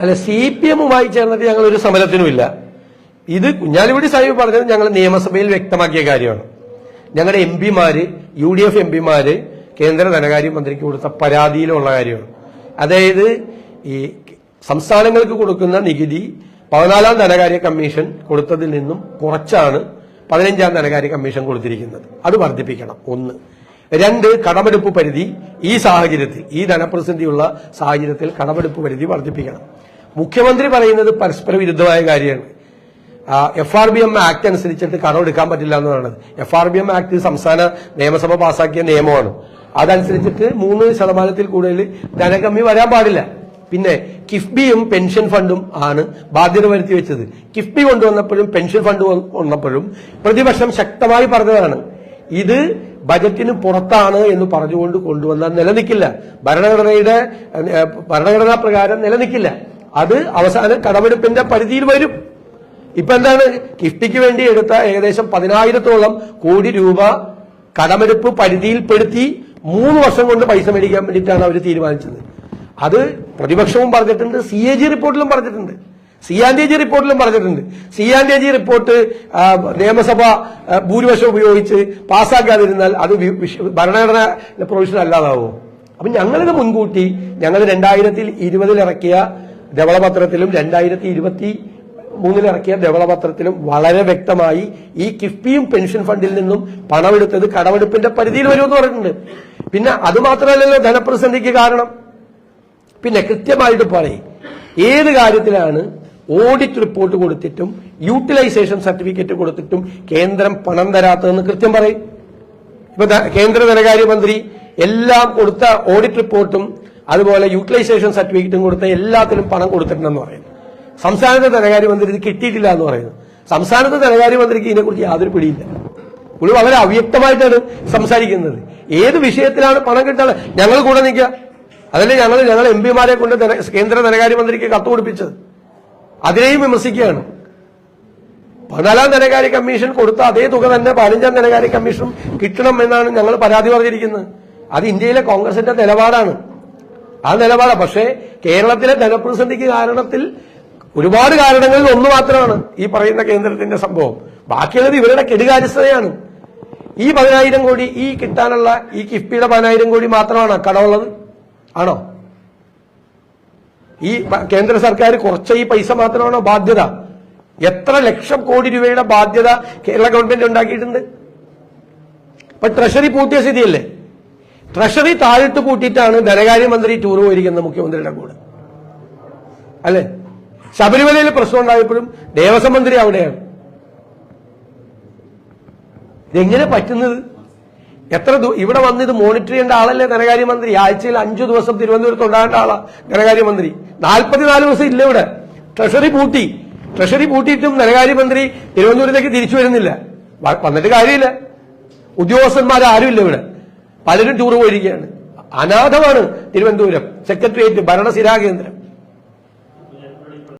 അല്ല C P എമ്മുമായി ചേർന്നിട്ട് ഞങ്ങൾ ഒരു സമരത്തിനുമില്ല. ഇത് കുഞ്ഞാലിക്കുടി സാഹിബ് പറഞ്ഞത് ഞങ്ങൾ നിയമസഭയിൽ വ്യക്തമാക്കിയ കാര്യമാണ്. ഞങ്ങളുടെ എം പിമാര് യു ഡി എഫ് എം പിമാര് കേന്ദ്ര ധനകാര്യമന്ത്രിക്ക് കൊടുത്ത പരാതിയിലുള്ള കാര്യമാണ്. അതായത് ഈ സംസ്ഥാനങ്ങൾക്ക് കൊടുക്കുന്ന നികുതി പതിനാലാം ധനകാര്യ കമ്മീഷൻ കൊടുത്തതിൽ നിന്നും കുറച്ചാണ് പതിനഞ്ചാം ധനകാര്യ കമ്മീഷൻ കൊടുത്തിരിക്കുന്നത്. അത് വർദ്ധിപ്പിക്കണം. ഒന്ന്. രണ്ട് കടമെടുപ്പ് പരിധി ഈ സാഹചര്യത്തിൽ ഈ ധനപ്രതിസന്ധിയുള്ള സാഹചര്യത്തിൽ കടമെടുപ്പ് പരിധി വർദ്ധിപ്പിക്കണം. മുഖ്യമന്ത്രി പറയുന്നത് പരസ്പര വിരുദ്ധമായ കാര്യമാണ്. F R B M act അനുസരിച്ചിട്ട് കടം എടുക്കാൻ പറ്റില്ല എന്ന് പറയുന്നത് F R B M act സംസ്ഥാന നിയമസഭ പാസാക്കിയ നിയമമാണ്. അതനുസരിച്ചിട്ട് മൂന്ന് ശതമാനത്തിൽ കൂടുതൽ ധനകമ്മി വരാൻ പാടില്ല. പിന്നെ കിഫ്ബിയും പെൻഷൻ ഫണ്ടും ആണ് ബാധ്യത വരുത്തി വെച്ചത്. കിഫ്ബി കൊണ്ടുവന്നപ്പോഴും പെൻഷൻ ഫണ്ട് വന്നപ്പോഴും പ്രതിപക്ഷം ശക്തമായി പറഞ്ഞതാണ്. ഇത് ബജറ്റിന് പുറത്താണ് എന്ന് പറഞ്ഞുകൊണ്ട് കൊണ്ടുവന്നാൽ നിലനിൽക്കില്ല. ഭരണഘടനയുടെ ഭരണഘടനാ പ്രകാരം നിലനിൽക്കില്ല. അത് അവസാനം കടമെടുപ്പിന്റെ പരിധിയിൽ വരും. ഇപ്പൊ എന്താണ്? കിഫ്റ്റിക്ക് വേണ്ടി എടുത്ത ഏകദേശം പതിനായിരത്തോളം കോടി രൂപ കടമെടുപ്പ് പരിധിയിൽപ്പെടുത്തി മൂന്ന് വർഷം കൊണ്ട് പൈസ മേടിക്കാൻ വേണ്ടിയിട്ടാണ് അവർ തീരുമാനിച്ചത്. അത് പ്രതിപക്ഷവും പറഞ്ഞിട്ടുണ്ട് സി എ ജി റിപ്പോർട്ടിലും പറഞ്ഞിട്ടുണ്ട്. സി ആൻഡ് എ ജി റിപ്പോർട്ടിലും പറഞ്ഞിട്ടുണ്ട്. C and A G report നിയമസഭ ഭൂരിപക്ഷം ഉപയോഗിച്ച് പാസ്സാക്കാതിരുന്നാൽ അത് ഭരണഘടന പ്രൊവിഷൻ അല്ലാതാവോ അപ്പൊ ഞങ്ങളിത് മുൻകൂട്ടി ഞങ്ങൾ രണ്ടായിരത്തി ഇരുപതിൽ ഇറക്കിയ ധവളപത്രത്തിലും രണ്ടായിരത്തി ഇരുപത്തി മൂന്നിലിറക്കിയ ധവളപത്രത്തിലും വളരെ വ്യക്തമായി ഈ കിഫ്ബിയും പെൻഷൻ ഫണ്ടിൽ നിന്നും പണമെടുത്തത് കടമെടുപ്പിന്റെ പരിധിയിൽ വരുമെന്ന് പറഞ്ഞിട്ടുണ്ട്. പിന്നെ അത് മാത്രമല്ലല്ലോ ധനപ്രതിസന്ധിക്ക് കാരണം. പിന്നെ കൃത്യമായിട്ട് പറയും ഏത് കാര്യത്തിലാണ് ഓഡിറ്റ് റിപ്പോർട്ട് കൊടുത്തിട്ടും യൂട്ടിലൈസേഷൻ സർട്ടിഫിക്കറ്റ് കൊടുത്തിട്ടും കേന്ദ്രം പണം തരാത്തതെന്ന് കൃത്യം പറയും. ഇപ്പൊ കേന്ദ്ര ധനകാര്യമന്ത്രി എല്ലാം കൊടുത്ത ഓഡിറ്റ് റിപ്പോർട്ടും അതുപോലെ യൂട്ടിലൈസേഷൻ സർട്ടിഫിക്കറ്റും കൊടുത്ത എല്ലാത്തിനും പണം കൊടുത്തിട്ടുണ്ടെന്ന് പറയുന്നു. സംസ്ഥാനത്തെ ധനകാര്യമന്ത്രി ഇത് കിട്ടിയിട്ടില്ല എന്ന് പറയുന്നു. സംസ്ഥാനത്തെ ധനകാര്യമന്ത്രിക്ക് ഇതിനെക്കുറിച്ച് യാതൊരു പിടിയില്ല. പുള്ളി വളരെ അവ്യക്തമായിട്ടാണ് സംസാരിക്കുന്നത്. ഏത് വിഷയത്തിലാണ് പണം കിട്ടാതെ ഞങ്ങൾ കൂടെ നിൽക്കുക? അതല്ലേ ഞങ്ങൾ ഞങ്ങൾ എം പിമാരെ കൊണ്ട് കേന്ദ്ര ധനകാര്യമന്ത്രിക്ക് കത്ത് കൊടുപ്പിച്ചത്. അതിനെയും വിമർശിക്കുകയാണ്. പതിനാലാം ധനകാര്യ കമ്മീഷൻ കൊടുത്ത അതേ തുക തന്നെ പതിനഞ്ചാം ധനകാര്യ കമ്മീഷനും കിട്ടണം എന്നാണ് ഞങ്ങൾ പരാതി പറഞ്ഞിരിക്കുന്നത്. അത് ഇന്ത്യയിലെ കോൺഗ്രസിന്റെ നിലപാടാണ്. ആ നിലപാടാണ് പക്ഷേ കേരളത്തിലെ ധനപ്രതിസന്ധിക്ക് കാരണത്തിൽ ഒരുപാട് കാരണങ്ങളിൽ ഒന്ന് മാത്രമാണ് ഈ പറയുന്ന കേന്ദ്രത്തിന്റെ സംഭവം. ബാക്കിയുള്ളത് ഇവരുടെ കെടുകാര്യസ്ഥതയാണ്. ഈ പതിനായിരം കോടി ഈ കിട്ടാനുള്ള ഈ കിഫ്ബിയുടെ പതിനായിരം കോടി മാത്രമാണ് കടമുള്ളത്. ആണോ? ഈ കേന്ദ്ര സർക്കാർ കുറച്ച് ഈ പൈസ മാത്രമാണോ ബാധ്യത? എത്ര ലക്ഷം കോടി രൂപയുടെ ബാധ്യത കേരള ഗവൺമെന്റ് ഉണ്ടാക്കിയിട്ടുണ്ട്? ഇപ്പൊ ട്രഷറി പൂട്ടിയ സ്ഥിതിയല്ലേ? ട്രഷറി താഴിട്ട് കൂട്ടിയിട്ടാണ് ധനകാര്യമന്ത്രി ടൂർ പോയിരിക്കുന്നത് മുഖ്യമന്ത്രിയുടെ കൂടെ. അല്ലേ? ശബരിമലയിൽ പ്രശ്നം ഉണ്ടായപ്പോഴും ദേവസ്വം മന്ത്രി അവിടെയാണ്. ഇതെങ്ങനെ പറ്റുന്നത്? എത്ര ഇവിടെ വന്ന് ഇത് മോണിറ്റർ ചെയ്യേണ്ട ആളല്ലേ ധനകാര്യമന്ത്രി? ആഴ്ചയിൽ അഞ്ചു ദിവസം തിരുവനന്തപുരത്ത് ഉണ്ടാകേണ്ട ആളാ ധനകാര്യമന്ത്രി. നാൽപ്പത്തിനാല് ദിവസം ഇല്ല ഇവിടെ. ട്രഷറി പൂട്ടി. ട്രഷറി പൂട്ടിയിട്ടും ധനകാര്യമന്ത്രി തിരുവനന്തപുരത്തേക്ക് തിരിച്ചു വരുന്നില്ല. വന്നിട്ട് കാര്യമില്ല. ഉദ്യോഗസ്ഥന്മാരാരും ഇല്ല ഇവിടെ. പലരും ടൂർ പോയിരിക്കുകയാണ്. അനാഥമാണ് തിരുവനന്തപുരം. സെക്രട്ടേറിയറ്റ് ഭരണസിരാ കേന്ദ്രം